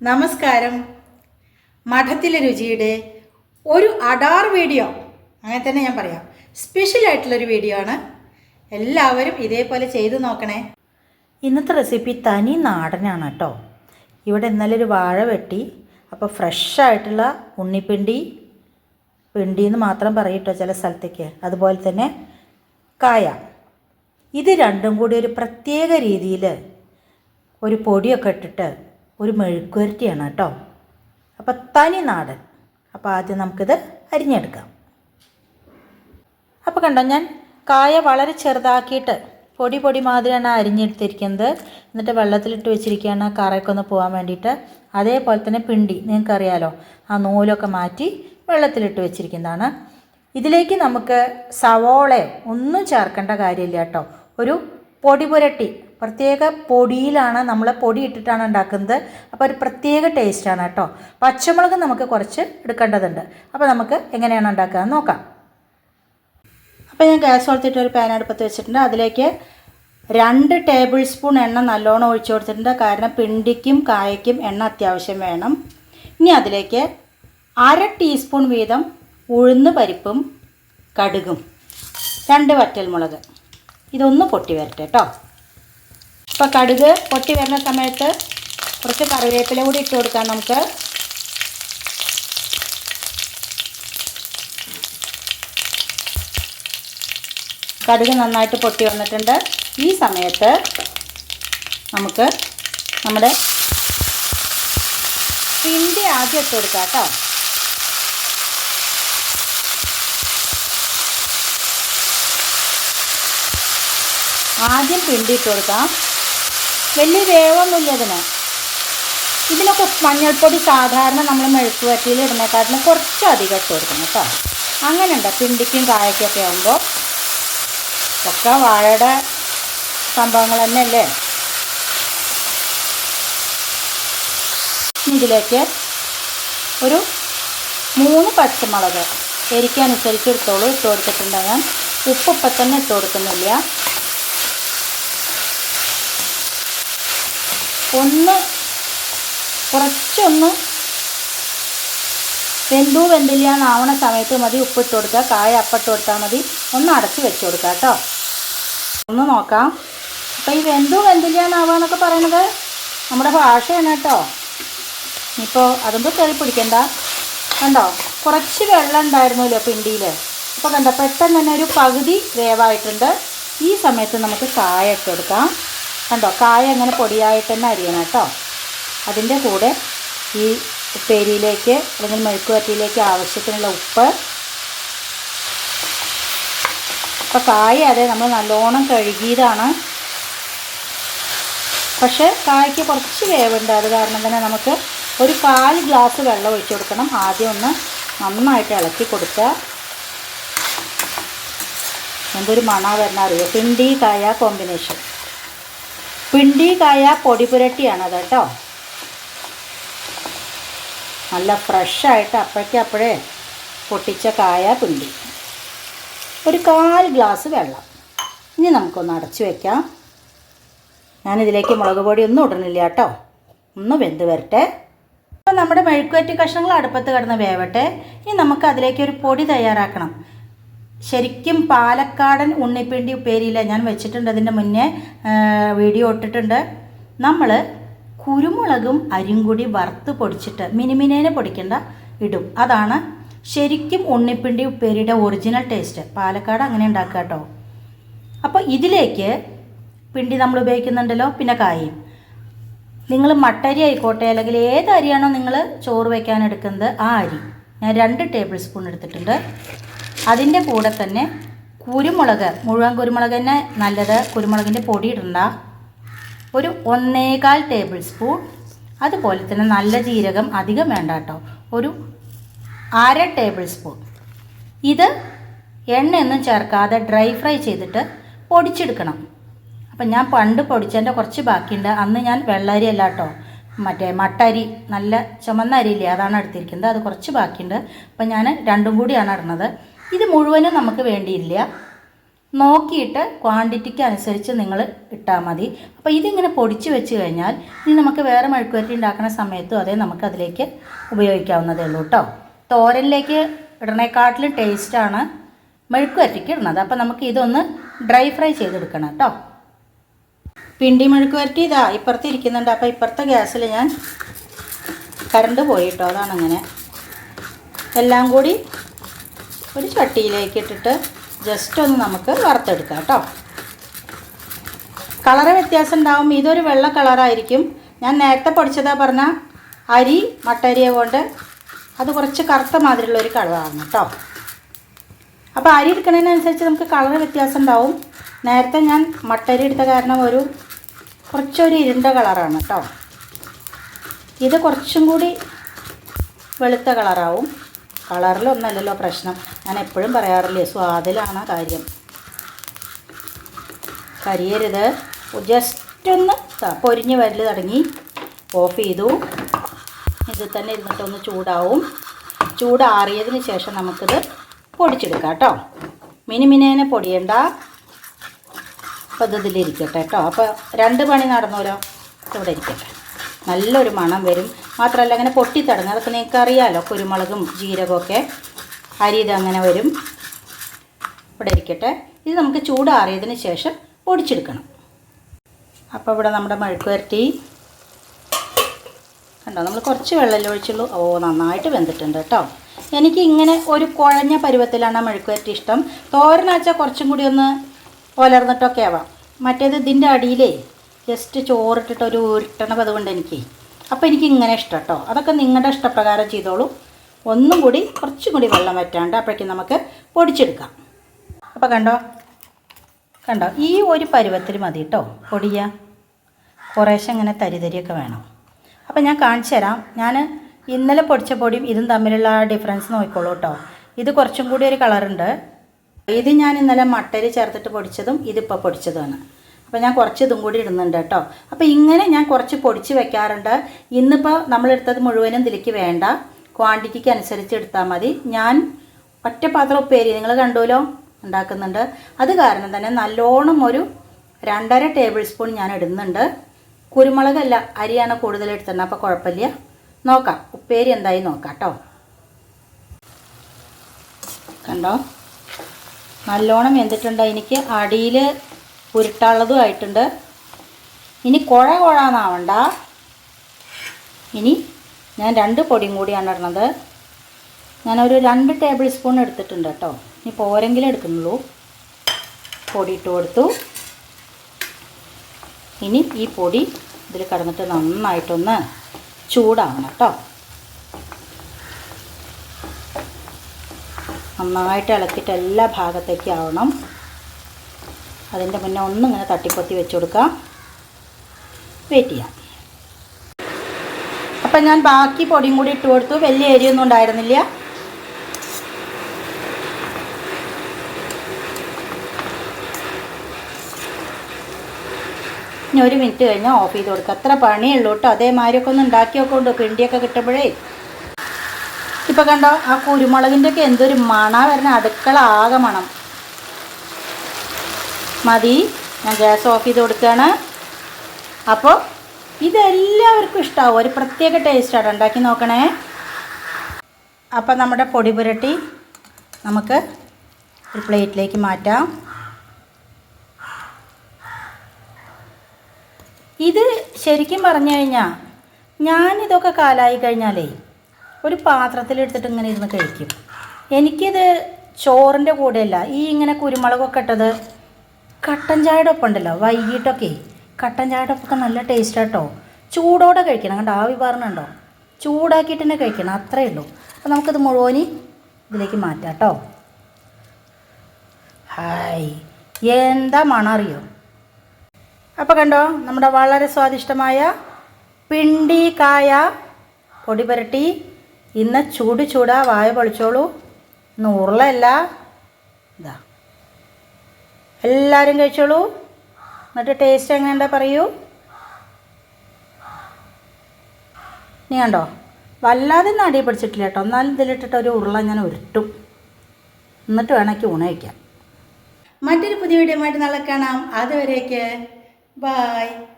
നമസ്കാരം. മഠത്തിലെ രുചിയുടെ ഒരു അടാർ വീഡിയോ. അങ്ങനെ തന്നെ ഞാൻ പറയാം. സ്പെഷ്യൽ ആയിട്ടുള്ളൊരു വീഡിയോ ആണ്. എല്ലാവരും ഇതേപോലെ ചെയ്തു നോക്കണേ. ഇന്നത്തെ റെസിപ്പി തനി നാടനാണ് കേട്ടോ. ഇവിടെ ഇന്നലെ ഒരു വാഴ വെട്ടി. അപ്പോൾ ഫ്രഷ് ആയിട്ടുള്ള ഉണ്ണിപ്പിണ്ടി പിണ്ടി എന്ന് മാത്രം പറയട്ടോ ചില സ്ഥലത്തേക്ക്. അതുപോലെ തന്നെ കായ. ഇത് രണ്ടും കൂടി ഒരു പ്രത്യേക രീതിയിൽ ഒരു പൊടിയൊക്കെ ഇട്ടിട്ട് ഒരു മെഴുക്കുവരട്ടിയാണ് കേട്ടോ. അപ്പോൾ തനി നാടൻ. അപ്പോൾ ആദ്യം നമുക്കിത് അരിഞ്ഞെടുക്കാം. അപ്പോൾ കണ്ടോ ഞാൻ കായ വളരെ ചെറുതാക്കിയിട്ട് പൊടി പൊടി മാതിരിയാണ് അരിഞ്ഞെടുത്തിരിക്കുന്നത്. എന്നിട്ട് വെള്ളത്തിലിട്ട് വെച്ചിരിക്കുകയാണ് കറയൊക്കെ ഒന്ന് പോകാൻ വേണ്ടിയിട്ട്. അതേപോലെ തന്നെ പിണ്ടി നിങ്ങൾക്കറിയാലോ ആ നൂലൊക്കെ മാറ്റി വെള്ളത്തിലിട്ട് വെച്ചിരിക്കുന്നതാണ്. ഇതിലേക്ക് നമുക്ക് സവോളയോ ഒന്നും ചേർക്കേണ്ട കാര്യമില്ല കേട്ടോ. ഒരു പൊടി പുരട്ടി പ്രത്യേക പൊടിയിലാണ് നമ്മൾ പൊടി ഇട്ടിട്ടാണ് ഉണ്ടാക്കുന്നത്. അപ്പോൾ ഒരു പ്രത്യേക ടേസ്റ്റാണ് കേട്ടോ. പച്ചമുളക് നമുക്ക് കുറച്ച് എടുക്കേണ്ടതുണ്ട്. അപ്പോൾ നമുക്ക് എങ്ങനെയാണ് ഉണ്ടാക്കുക നോക്കാം. അപ്പോൾ ഞാൻ ഗ്യാസ് വളർത്തിയിട്ട് ഒരു പാൻ അടുപ്പത്ത് വെച്ചിട്ടുണ്ട്. അതിലേക്ക് രണ്ട് ടേബിൾ സ്പൂൺ എണ്ണ നല്ലോണം ഒഴിച്ചു കൊടുത്തിട്ടുണ്ട്. കാരണം പിണ്ടിക്കും കായയ്ക്കും എണ്ണ അത്യാവശ്യം വേണം. ഇനി അതിലേക്ക് അര ടീസ്പൂൺ വീതം ഉഴുന്ന് പരിപ്പും കടുകും. രണ്ട് വറ്റൽമുളക്. ഇതൊന്ന് പൊട്ടി വരട്ടെ കേട്ടോ. അപ്പോൾ കടുക് പൊട്ടി വരുന്ന സമയത്ത് കുറച്ച് കറിവേപ്പില കൂടി ഇട്ട് കൊടുക്കാം നമുക്ക്. കടുക് നന്നായിട്ട് പൊട്ടി വന്നിട്ടുണ്ട്. ഈ സമയത്ത് നമുക്ക് നമ്മുടെ പിണ്ടി ആദ്യം ഇട്ട് കൊടുക്കാം കേട്ടോ. ആദ്യം പിണ്ടി ഇട്ട് കൊടുക്കാം. വലിയ വേവൊന്നുമില്ല ഇതിന്. ഇതിനൊക്കെ മഞ്ഞൾപ്പൊടി സാധാരണ നമ്മൾ മെഴുക്ക് വറ്റിയിൽ ഇടുന്നേക്കാട്ടിലും കുറച്ച് അധികം ഇട്ട് കൊടുക്കണം കേട്ടോ. അങ്ങനെയുണ്ട്. പിണ്ടിക്കും കായക്കൊക്കെ ആകുമ്പോൾ ഒക്കെ വാഴയുടെ സംഭവങ്ങൾ തന്നെയല്ലേ? ഇതിലേക്ക് ഒരു മൂന്ന് പച്ചമുളക് എരിക്കനുസരിച്ച് എടുത്തോളൂ. ഇട്ട് കൊടുത്തിട്ടുണ്ട് ഉപ്പ് ഇപ്പം തന്നെ ഇട്ട് കൊടുക്കുന്നില്ല. ഒന്ന് കുറച്ചൊന്ന് വെന്തു വെന്തില്ല എന്നാവണ സമയത്ത് മതി. ഉപ്പിട്ട് കൊടുക്കുക. കായ അപ്പിട്ട് കൊടുത്താൽ മതി. ഒന്ന് അടച്ച് വെച്ച് കൊടുക്കുക കേട്ടോ. ഒന്ന് നോക്കാം. അപ്പോൾ ഈ വെന്തു വെന്തില്ല എന്നാവുക പറയണത് നമ്മുടെ ഭാഷയാണ് കേട്ടോ. ഇപ്പോൾ അതൊന്നും തെളി പിടിക്കണ്ട. കണ്ടോ? കുറച്ച് വെള്ളം ഉണ്ടായിരുന്നല്ലോ പിണ്ടിയിൽ അപ്പോൾ കണ്ടോ? പെട്ടെന്ന് തന്നെ ഒരു പകുതി വേവായിട്ടുണ്ട്. ഈ സമയത്ത് നമുക്ക് കായ ഇട്ട് കൊടുക്കാം. കണ്ടോ? കായ അങ്ങനെ പൊടിയായിട്ട് തന്നെ അരിയണം കേട്ടോ. അതിന്റെ കൂടെ ഈ ഉപ്പേരിയിലേക്ക് അല്ലെങ്കിൽ മെഴുക്കുവരട്ടിയിലേക്ക് ആവശ്യത്തിനുള്ള ഉപ്പ്. അപ്പോൾ കായ അതെ നമ്മൾ നല്ലോണം കഴുകിയതാണ്. പക്ഷേ കായ്ക്ക് കുറച്ച് വേവുണ്ട്. അത് കാരണം തന്നെ നമുക്ക് ഒരു കാൽ ഗ്ലാസ് വെള്ളം ഒഴിച്ചു കൊടുക്കണം. ആദ്യം ഒന്ന് നന്നായിട്ട് ഇളക്കി കൊടുക്കുക എന്തൊരു മണ വരുന്ന അറിയോ? പിണ്ടി കായ കോമ്പിനേഷൻ. പിണ്ടി കായ പൊടി പുരട്ടിയാണത് കേട്ടോ നല്ല ഫ്രഷായിട്ട് അപ്പോഴേക്കപ്പോഴേ പൊട്ടിച്ച കായ പിണ്ടി. ഒരു കാൽ ഗ്ലാസ് വെള്ളം. ഇനി നമുക്കൊന്ന് അടച്ചു വയ്ക്കാം ഞാനിതിലേക്ക് മുളക് പൊടി ഒന്നും ഇടണില്ല കേട്ടോ. ഒന്ന് വെന്ത് വരട്ടെ. അപ്പോൾ നമ്മുടെ മെഴുക്കുവറ്റി കഷ്ണങ്ങൾ അടുപ്പത്ത് കിടന്ന് വേവട്ടെ. ഇനി നമുക്ക് അതിലേക്ക് ഒരു പൊടി തയ്യാറാക്കണം. ശരിക്കും പാലക്കാടൻ ഉണ്ണിപ്പിണ്ടി ഉപ്പേരിയില്ല ഞാൻ വെച്ചിട്ടുണ്ട് അതിന്റെ മുന്നേ വീഡിയോ ഇട്ടിട്ടുണ്ട്. നമ്മൾ കുരുമുളകും അരിയും കൂടി വറുത്ത് പൊടിച്ചിട്ട് മിനിമിനേനെ പൊടിക്കേണ്ട ഇടും. അതാണ് ശരിക്കും ഉണ്ണിപ്പിണ്ടി ഉപ്പേരിയുടെ ഒറിജിനൽ ടേസ്റ്റ് പാലക്കാട് അങ്ങനെ ഉണ്ടാക്കുക കേട്ടോ. അപ്പോൾ ഇതിലേക്ക് പിണ്ടി നമ്മൾ ഉപയോഗിക്കുന്നുണ്ടല്ലോ പിന്നെ കായും. നിങ്ങൾ മട്ടരി ആയിക്കോട്ടെ അല്ലെങ്കിൽ ഏത് അരിയാണോ നിങ്ങൾ ചോറ് വയ്ക്കാൻ എടുക്കുന്നത് ആ അരി. ഞാൻ രണ്ട് ടേബിൾ സ്പൂൺ എടുത്തിട്ടുണ്ട്. അതിന്റെ കൂടെ തന്നെ കുരുമുളക് മുഴുവൻ കുരുമുളക് തന്നെ നല്ലത് കുരുമുളകിന്റെ പൊടി ഇടണ്ട. ഒരു ഒന്നേകാൽ ടേബിൾ സ്പൂൺ. അതുപോലെ തന്നെ നല്ല ജീരകം അധികം വേണ്ട കേട്ടോ. ഒരു അര ടേബിൾ സ്പൂൺ. ഇത് എണ്ണയൊന്നും ചേർക്കാതെ ഡ്രൈ ഫ്രൈ ചെയ്തിട്ട് പൊടിച്ചെടുക്കണം. അപ്പം ഞാൻ പണ്ട് പൊടിച്ചതിന്റെ കുറച്ച് ബാക്കിയുണ്ട്. അന്ന് ഞാൻ വെള്ളരി അല്ല കേട്ടോ. മറ്റേ മട്ടരി നല്ല ചുമന്ന അരിയില്ലേ അതാണ് എടുത്തിരിക്കുന്നത്. അത് കുറച്ച് ബാക്കിയുണ്ട്. അപ്പം ഞാൻ രണ്ടും കൂടിയാണ് ഇടുന്നത് ഇത് മുഴുവനും നമുക്ക് വേണ്ടിയില്ല. നോക്കിയിട്ട് ക്വാണ്ടിറ്റിക്ക് അനുസരിച്ച് നിങ്ങൾ ഇട്ടാൽ മതി. അപ്പോൾ ഇതിങ്ങനെ പൊടിച്ച് വെച്ച് കഴിഞ്ഞാൽ ഇനി നമുക്ക് വേറെ മെഴുക്കുവരട്ടി ഉണ്ടാക്കുന്ന സമയത്തും അതേ നമുക്ക് അതിലേക്ക് ഉപയോഗിക്കാവുന്നതേ ഉള്ളൂ കേട്ടോ തോരനിലേക്ക് ഇടണേക്കാട്ടിലും ടേസ്റ്റാണ് മെഴുക്കുവരട്ടിക്ക് ഇടുന്നത്. അപ്പോൾ നമുക്ക് ഇതൊന്ന് ഡ്രൈ ഫ്രൈ ചെയ്തെടുക്കണം കേട്ടോ പിണ്ടി മെഴുക്കുവരട്ടി ഇതാ ഇപ്പുറത്ത് ഇരിക്കുന്നുണ്ട്. അപ്പോൾ ഇപ്പുറത്തെ ഗ്യാസിൽ ഞാൻ കറണ്ട് പോയിട്ടോ അതാണ് അങ്ങനെ എല്ലാം കൂടി ഒരു ചട്ടിയിലേക്ക് ഇട്ടിട്ട് ജസ്റ്റ് ഒന്ന് നമുക്ക് വറുത്തെടുക്കാം കേട്ടോ. കളറ് വ്യത്യാസം ഉണ്ടാവും. ഇതൊരു വെള്ള കളറായിരിക്കും ഞാൻ നേരത്തെ പൊടിച്ചതാ പറഞ്ഞ അരി മട്ടരിയെ കൊണ്ട് അത് കുറച്ച് കറുത്ത മാതിരിയുള്ള ഒരു കളറാണ് കേട്ടോ. അപ്പോൾ അരി എടുക്കുന്നതിനനുസരിച്ച് നമുക്ക് കളറ് വ്യത്യാസം ഉണ്ടാവും. നേരത്തെ ഞാൻ മട്ടരി എടുത്ത കാരണം ഒരു കുറച്ചൊരു ഇരുണ്ട കളറാണ് കേട്ടോ. ഇത് കുറച്ചും കൂടി വെളുത്ത കളറാവും. കളറിലൊന്നല്ലല്ലോ പ്രശ്നം. ഞാൻ എപ്പോഴും പറയാറില്ലേ സ്വാദിലാണ് കാര്യം. കരിയരുത്. ജസ്റ്റ് ഒന്ന് പൊരിഞ്ഞ് വരൽ തുടങ്ങി ഓഫ് ചെയ്തു. ഇതിൽ തന്നെ ഇരുന്നിട്ടൊന്ന് ചൂടാവും. ചൂടാറിയതിന് ശേഷം നമുക്കിത് പൊടിച്ചെടുക്കാം കേട്ടോ. മിനിമിനേനെ പൊടിയണ്ട അപ്പോൾ ഇത് ഇതിലിരിക്കട്ടെ കേട്ടോ. അപ്പോൾ രണ്ട് പണി നടന്നോലോ? ഇവിടെ ഇരിക്കട്ടെ. നല്ലൊരു മണം വരും. മാത്രമല്ല അങ്ങനെ പൊട്ടിത്തടങ്ങും അതൊക്കെ നിങ്ങൾക്ക് അറിയാമല്ലോ കുരുമുളകും ജീരകമൊക്കെ. അരി അങ്ങനെ വരും. ഇവിടെ ഇരിക്കട്ടെ. ഇത് നമുക്ക് ചൂടാറിയതിന് ശേഷം പൊടിച്ചെടുക്കണം. അപ്പോൾ ഇവിടെ നമ്മുടെ മെഴുക്ക് വരട്ടി കണ്ടോ നമ്മൾ കുറച്ച് വെള്ളമല്ലേ ഒഴിച്ചുള്ളൂ. ഓ നന്നായിട്ട് വെന്തിട്ടുണ്ട് കേട്ടോ. എനിക്ക് ഇങ്ങനെ ഒരു കുഴഞ്ഞ പരുവത്തിലാണ് മെഴുക്ക് വരട്ടി ഇഷ്ടം. തോരനാച്ചാൽ കുറച്ചും കൂടി ഒന്ന് ഒലർന്നിട്ടൊക്കെ ആവാം. മറ്റേത് ഇതിന്റെ അടിയിലേ ജസ്റ്റ് ചോറിട്ടിട്ട് ഒരു ഉരുട്ടണ പതിവുണ്ട് എനിക്ക്. അപ്പോൾ എനിക്ക് ഇങ്ങനെ ഇഷ്ടം കേട്ടോ അതൊക്കെ നിങ്ങളുടെ ഇഷ്ടപ്രകാരം ചെയ്തോളൂ. ഒന്നും കൂടി കുറച്ചും കൂടി വെള്ളം വറ്റാണ്ട് അപ്പോഴേക്കും നമുക്ക് പൊടിച്ചെടുക്കാം. അപ്പോൾ കണ്ടോ? കണ്ടോ? ഈ ഒരു പരുവത്തിൽ മതി കേട്ടോ പൊടിയ. കുറേശ്ശെ ഇങ്ങനെ തരിതരിയൊക്കെ വേണം. അപ്പോൾ ഞാൻ കാണിച്ചു തരാം. ഞാൻ ഇന്നലെ പൊടിച്ച പൊടിയും ഇതും തമ്മിലുള്ള ഡിഫറൻസ് നോക്കിക്കോളൂ കേട്ടോ ഇത് കുറച്ചും കൂടി ഒരു കളറുണ്ട് ഇത് ഞാൻ ഇന്നലെ മട്ടരി ചേർത്തിട്ട് പൊടിച്ചതും ഇതിപ്പോൾ പൊടിച്ചതുമാണ്. അപ്പോൾ ഞാൻ കുറച്ച് ഇതും കൂടി ഇടുന്നുണ്ട് കേട്ടോ. അപ്പോൾ ഇങ്ങനെ ഞാൻ കുറച്ച് പൊടിച്ച് വെക്കാറുണ്ട്. ഇന്നിപ്പോൾ നമ്മളെടുത്തത് മുഴുവനും ഇതിലേക്ക് വേണ്ട. ക്വാണ്ടിറ്റിക്ക് അനുസരിച്ച് എടുത്താൽ മതി. ഞാൻ ഒറ്റ പാത്രം ഉപ്പേരി നിങ്ങൾ കണ്ടുവല്ലോ? ഉണ്ടാക്കുന്നുണ്ട്. അത് കാരണം തന്നെ നല്ലോണം ഒരു രണ്ടര ടേബിൾ സ്പൂൺ ഞാൻ ഇടുന്നുണ്ട്. കുരുമുളകല്ല അരിയാണ് കൂടുതൽ എടുത്തിട്ടുണ്ട് അപ്പോൾ കുഴപ്പമില്ല. നോക്കാം. ഉപ്പേരി എന്തായി നോക്കാം കേട്ടോ. കണ്ടോ? നല്ലോണം വെന്തിട്ടുണ്ട്. എനിക്ക് അടിയിൽ ഉരുട്ടാനുള്ളതും ആയിട്ടുണ്ട്. ഇനി കുഴ കുഴാന്നാവണ്ട. ഇനി ഞാൻ രണ്ട് പൊടിയും കൂടിയാണ് ഇടണത്. ഞാനൊരു രണ്ട് ടേബിൾ സ്പൂൺ എടുത്തിട്ടുണ്ട് കേട്ടോ. ഇനി പോരെങ്കിലും എടുക്കുന്നുള്ളൂ. പൊടി ഇട്ട് കൊടുത്തു. ഇനി ഈ പൊടി ഇതിൽ കിടന്നിട്ട് നന്നായിട്ടൊന്ന് ചൂടാവണം കേട്ടോ. നന്നായിട്ട് ഇളക്കിയിട്ട് എല്ലാ ഭാഗത്തേക്കും ആവണം. അതിന്റെ മുന്നേ ഒന്നും ഇങ്ങനെ തട്ടിപ്പൊത്തി വെച്ച് കൊടുക്കാം. വെയിറ്റ് ചെയ്യാം. അപ്പം ഞാൻ ബാക്കി പൊടിയും കൂടി ഇട്ട് കൊടുത്തു. വലിയ എരിയൊന്നും ഉണ്ടായിരുന്നില്ല. ഇനി ഒരു മിനിറ്റ് കഴിഞ്ഞാൽ ഓഫ് ചെയ്ത് കൊടുക്കുക അത്ര പണിയുള്ളൂ കേട്ടോ. അതേമാതിരിയൊക്കെ ഒന്ന് ഉണ്ടാക്കിയൊക്കെ ഉണ്ടോ? പിണ്ടിയൊക്കെ കിട്ടുമ്പോഴേ. ഇപ്പം കണ്ടോ ആ കുരുമുളകിന്റെയൊക്കെ എന്തൊരു മണ വരുന്ന. അടുക്കള ആകെ മണം. മതി. ഞാൻ ഗ്യാസ് ഓഫ് ചെയ്ത് കൊടുക്കുകയാണ്. അപ്പോൾ ഇതെല്ലാവർക്കും ഇഷ്ടമാവും ഒരു പ്രത്യേക ടേസ്റ്റാണ്. ഉണ്ടാക്കി നോക്കണേ. അപ്പോൾ നമ്മുടെ പൊടി പുരട്ടി നമുക്ക് ഒരു പ്ലേറ്റിലേക്ക് മാറ്റാം. ഇത് ശരിക്കും പറഞ്ഞു കഴിഞ്ഞാൽ ഞാനിതൊക്കെ കാലായി കഴിഞ്ഞാലേ ഒരു പാത്രത്തിലെടുത്തിട്ട് ഇങ്ങനെ ഇരുന്ന് കഴിക്കും. എനിക്കിത് ചോറിന്റെ കൂടെയല്ല ഈ ഇങ്ങനെ കുരുമുളകൊക്കെ ഇട്ടത് കട്ടൻ ചായയുടെ ഒപ്പം ഉണ്ടല്ലോ വൈകിട്ടൊക്കെ. കട്ടൻ ചായയുടെ ഒപ്പമൊക്കെ നല്ല ടേസ്റ്റ് കേട്ടോ ചൂടോടെ കഴിക്കണം കണ്ടോ? ആവി പറഞ്ഞുണ്ടോ ചൂടാക്കിയിട്ട് തന്നെ കഴിക്കണം അത്രയേ ഉള്ളൂ. അപ്പോൾ നമുക്കിത് മുഴുവനി ഇതിലേക്ക് മാറ്റാം കേട്ടോ. ഹായ്. എന്താ മണം അറിയോ അപ്പോൾ കണ്ടോ നമ്മുടെ വളരെ സ്വാദിഷ്ടമായ പിണ്ടി കായ പൊടി പുരട്ടി. ഇന്ന് ചൂട് ചൂടാ വായ പൊളിച്ചോളൂ. നൂറിലല്ല. ഇതാ. എല്ലാവരും കഴിച്ചോളൂ. എന്നിട്ട് ടേസ്റ്റ് എങ്ങനെയുണ്ടാ പറയൂ. നീ കണ്ടോ? വല്ലാതെ ഒന്നും അടി പിടിച്ചിട്ടില്ല കേട്ടോ. എന്നാലും ഇതിലിട്ടിട്ട് ഒരു ഉരുള ഞാൻ ഉരുട്ടും. എന്നിട്ട് വേണമെങ്കിൽ ഊണ് കഴിക്കാം. മറ്റൊരു പുതിയ വീഡിയോ ആയിട്ട് നാളെ കാണാം. അതുവരേക്ക്. ബായ്